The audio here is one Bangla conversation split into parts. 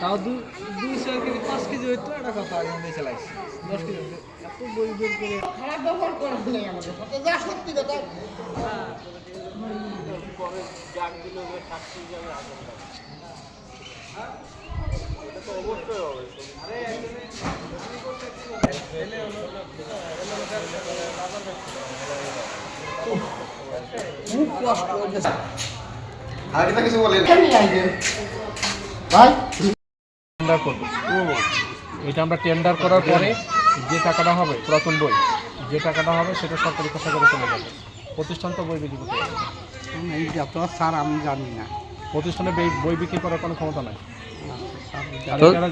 তাও দু দুইশো কেজি পাঁচ কেজি হইতো এটা কথা আগে আমি চালাইছি। দশ কেজি। এত বই বের করে খারাপ ব্যবহার করা নেই আমাদের। সাথে যা সত্যি কথা। খুব কষ্ট হইতেছে আগে কিছু বলেন। ভাই টেন্ডার করব। এটা আমরা টেন্ডার করার পরে যে টাকাটা হবে পুরাতন বই যে টাকাটা হবে সেটা সরকারি কোষাগারে চলে যাবে। প্রতিষ্ঠান তো বই বিক্রি করতে পারবে না। এই যত স্যার আমি জানি না। প্রতিষ্ঠানে বই- বই বিক্রি করার কোনো ক্ষমতা নাই।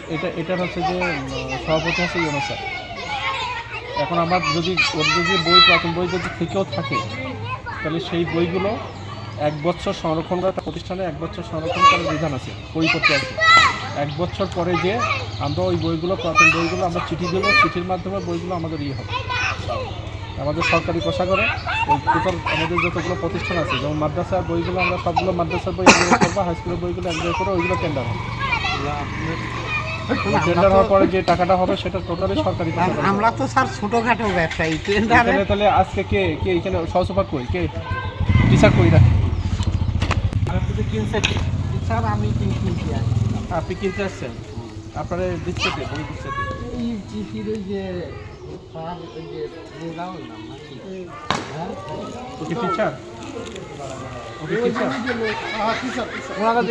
এটা এটার হচ্ছে যে সভাপতি হচ্ছে ইউনো স্যার। এখন আমার যদি ওর যদি বই পুরাতন বই যদি থেকেও থাকে তাহলে সেই বইগুলো এক বছর সংরক্ষণ করা একটা প্রতিষ্ঠানে এক বছর সংরক্ষণ করার বিধান আছে পরিপত্র আছে। এক বছর পরে যে আমরা ওই বইগুলো পুরাতন বইগুলো আমরা চিঠি দেবো চিঠির মাধ্যমে বইগুলো আমাদের ইয়ে হবে। আমাদের সরকারি কোষাগারে ওই টোটাল আমাদের যতগুলো প্রতিষ্ঠান আছে যেমন মাদ্রাসার বইগুলো আমরা সবগুলো মাদ্রাসার বই এক করব হাই স্কুলের বইগুলো এক জায়গায় করে ওইগুলো টেন্ডার হবে। টেন্ডার হওয়ার পরে যে টাকাটা হবে সেটা টোটালি সরকারি আমরা তো স্যার ছোটখাটো ব্যবসায়ী টেন্ডারে তাহলে আজকে কে কে এখানে সহসভা কই? কে? টিচার কই রাখে? কিনছে কে? স্যার আমি কিনছি আপনি কিনতে আসছেন? আপনারা দিচ্ছে বই দিচ্ছে এই চিঠির ওই যে নাম নাকি হ্যাঁ? ওকে টিচার ওকে টিচার ওনারা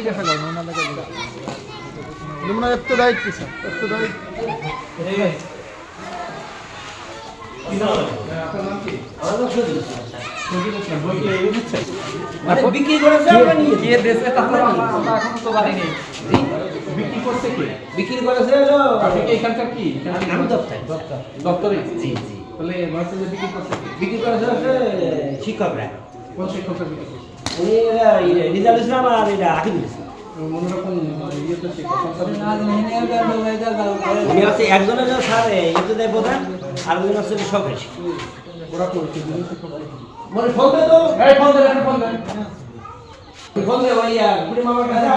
তোমরা স্যার একটু দায়িত্ব বিক্রি করেছে আমরা নিয়ে কে দেশে তাহলে আমরা তো বাড়ি নেই। বিক্রি করছে কে? বিক্রি করেছে আপনি কি? এখানকার কি? আমি দপ্তর। দপ্তরে। জি জি। তাহলে ভার্সিটি বিক্রি করছে বিক্রি করেছে শিক্ষকরা। কোন শিক্ষকের বিক্রি করছে? উনি এরা রিজাল ইসলাম আর এটা ইসলাম উনি হচ্ছে একজনের জন্য স্যার ইয়েতে দেয় প্রধান আর দুজন হচ্ছে শিক্ষক মনে ফোন দে তো। ফোন দে ভাইয়া মামার কাছে